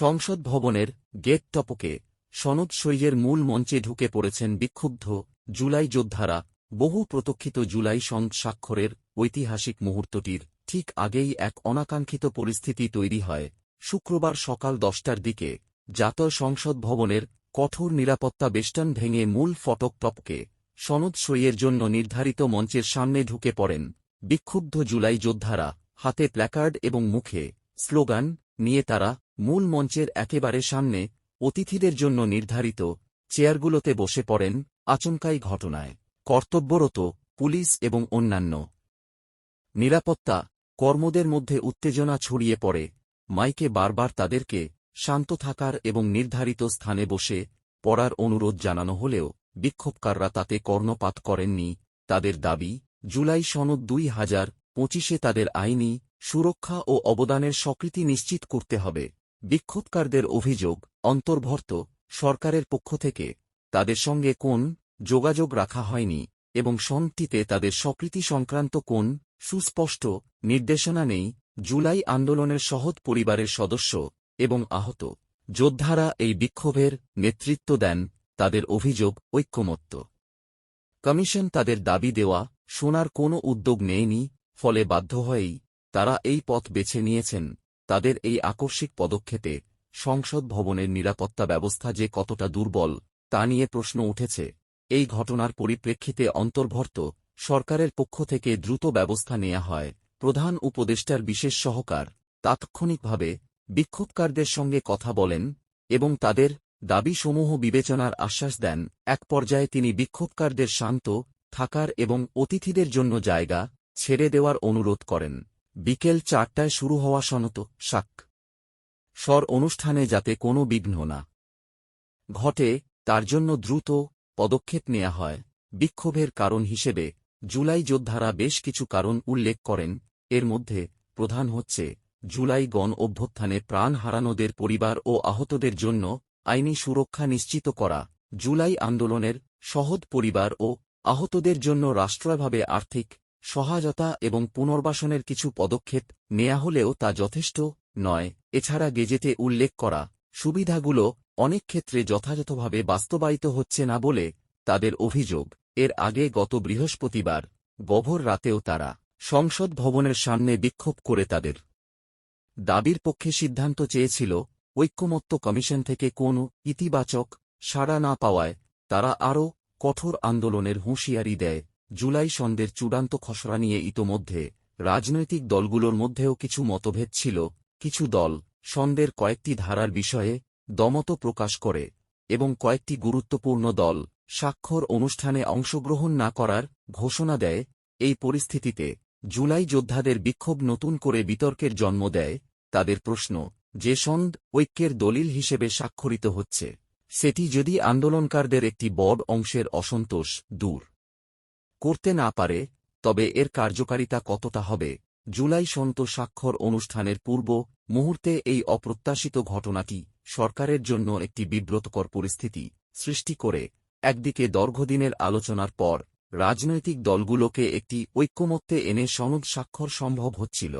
সংসদ ভবনের গেট টপকে সনদ সইয়ের মূল মঞ্চে ঢুকে পড়েছেন বিক্ষুব্ধ জুলাই যোদ্ধারা। বহু প্রতীক্ষিত জুলাই সনদ স্বাক্ষরের ঐতিহাসিক মুহূর্তটির ঠিক আগেই এক অনাকাঙ্ক্ষিত পরিস্থিতি তৈরি হয়। শুক্রবার সকাল দশটার দিকে জাতীয় সংসদ ভবনের কঠোর নিরাপত্তা বেষ্টন ভেঙে মূল ফটক টপকে সনদ সইয়ের জন্য নির্ধারিত মঞ্চের সামনে ঢুকে পড়েন বিক্ষুব্ধ জুলাই যোদ্ধারা। হাতে প্ল্যাকার্ড এবং মুখে স্লোগান, নিয়ে তারা মূল মঞ্চের একেবারে সামনে অতিথিদের জন্য নির্ধারিত চেয়ারগুলোতে বসে পড়েন আচমকাই ঘটনায় কর্তব্যরত পুলিশ এবং অন্যান্য। নিরাপত্তা কর্মদের মধ্যে উত্তেজনা ছড়িয়ে পড়ে। মাইকে বারবার তাদেরকে শান্ত থাকার এবং নির্ধারিত স্থানে বসে পড়ার অনুরোধ জানানো হলেও বিক্ষোভকাররা তাতে কর্ণপাত করেননি। তাদের দাবি, জুলাই সনদ দুই হাজার পঁচিশে তাদের আইনি সুরক্ষা ও অবদানের স্বীকৃতি নিশ্চিত করতে হবে। বিক্ষোভকারদের অভিযোগ অন্তর্ভর্ত সরকারের পক্ষ থেকে তাদের সঙ্গে কোন যোগাযোগ রাখা হয়নি এবং সনটিতে তাদের স্বীকৃতি সংক্রান্ত কোন সুস্পষ্ট নির্দেশনা নেই জুলাই আন্দোলনের সহজ পরিবারের সদস্য এবং আহত যোদ্ধারা এই বিক্ষোভের নেতৃত্ব দেন তাদের অভিযোগ ঐক্যমত্য। কমিশন তাদের দাবি দেওয়া শোনার কোনো উদ্যোগ নেয়নি, ফলে বাধ্য হয়েই তারা এই পথ বেছে নিয়েছেন। তাদের এই আকস্মিক পদক্ষেপে সংসদ ভবনের নিরাপত্তা ব্যবস্থা যে কতটা দুর্বল, তা নিয়ে প্রশ্ন উঠেছে। এই ঘটনার পরিপ্রেক্ষিতে অন্তর্ভর্ত সরকারের পক্ষ থেকে দ্রুত ব্যবস্থা নেওয়া হয়। প্রধান উপদেষ্টার বিশেষ সহকার তাৎক্ষণিকভাবে বিক্ষোভকারদের সঙ্গে কথা বলেন এবং তাদের দাবিসমূহ বিবেচনার আশ্বাস দেন। এক পর্যায়ে তিনি বিক্ষোভকারদের শান্ত থাকার এবং অতিথিদের জন্য জায়গা ছেড়ে দেওয়ার অনুরোধ করেন। বিকেল চারটায় শুরু হওয়া সনত শাক। স্বর অনুষ্ঠানে যাতে কোনো বিঘ্ন না ঘটে, তার জন্য দ্রুত পদক্ষেপ নেওয়া হয়। বিক্ষোভের কারণ হিসেবে জুলাই যোদ্ধারা বেশ কিছু কারণ উল্লেখ করেন। এর মধ্যে প্রধান হচ্ছে জুলাই গণ অভ্যুত্থানে প্রাণ হারানোদের পরিবার ও আহতদের জন্য আইনি সুরক্ষা নিশ্চিত করা, জুলাই আন্দোলনের সহজ পরিবার ও আহতদের জন্য রাষ্ট্রভাবে আর্থিক সহায়তা এবং পুনর্বাসনের কিছু পদক্ষেপ নেয়া হলেও তা যথেষ্ট নয়। এছাড়া গেজেটে উল্লেখ করা সুবিধাগুলো অনেক ক্ষেত্রে যথাযথভাবে বাস্তবায়িত হচ্ছে না বলে তাদের অভিযোগ। এর আগে গত বৃহস্পতিবার গভর রাতেও তারা সংসদ ভবনের সামনে বিক্ষোভ করে তাদের দাবির পক্ষে সিদ্ধান্ত চেয়েছিল, ঐক্যমত্য কমিশন থেকে কোনো ইতিবাচক সাড়া না পাওয়ায় তারা আরও কঠোর আন্দোলনের হুঁশিয়ারি দেয়। জুলাই সন্দের চূড়ান্ত খসড়া নিয়ে ইতোমধ্যে রাজনৈতিক দলগুলোর মধ্যেও কিছু মতভেদ ছিল। কিছু দল সন্দের কয়েকটি ধারার বিষয়ে দমত প্রকাশ করে এবং কয়েকটি গুরুত্বপূর্ণ দল স্বাক্ষর অনুষ্ঠানে অংশগ্রহণ না করার ঘোষণা দেয়। এই পরিস্থিতিতে জুলাই যোদ্ধাদের বিক্ষোভ নতুন করে বিতর্কের জন্ম দেয়। তাদের প্রশ্ন, যে সন্দ ঐক্যের দলিল হিসেবে স্বাক্ষরিত হচ্ছে, সেটি যদি আন্দোলনকারদের একটি বড় অংশের অসন্তোষ দূর করতে না পারে, তবে এর কার্যকারিতা কতটা হবে, জুলাই সন্ত স্বাক্ষর অনুষ্ঠানের পূর্ব মুহূর্তে এই অপ্রত্যাশিত ঘটনাটি সরকারের জন্য একটি বিব্রতকর পরিস্থিতি সৃষ্টি করে। একদিকে দীর্ঘদিনের আলোচনার পর রাজনৈতিক দলগুলোকে একটি ঐক্যমত্যে এনে সনদ স্বাক্ষর সম্ভব হচ্ছিল।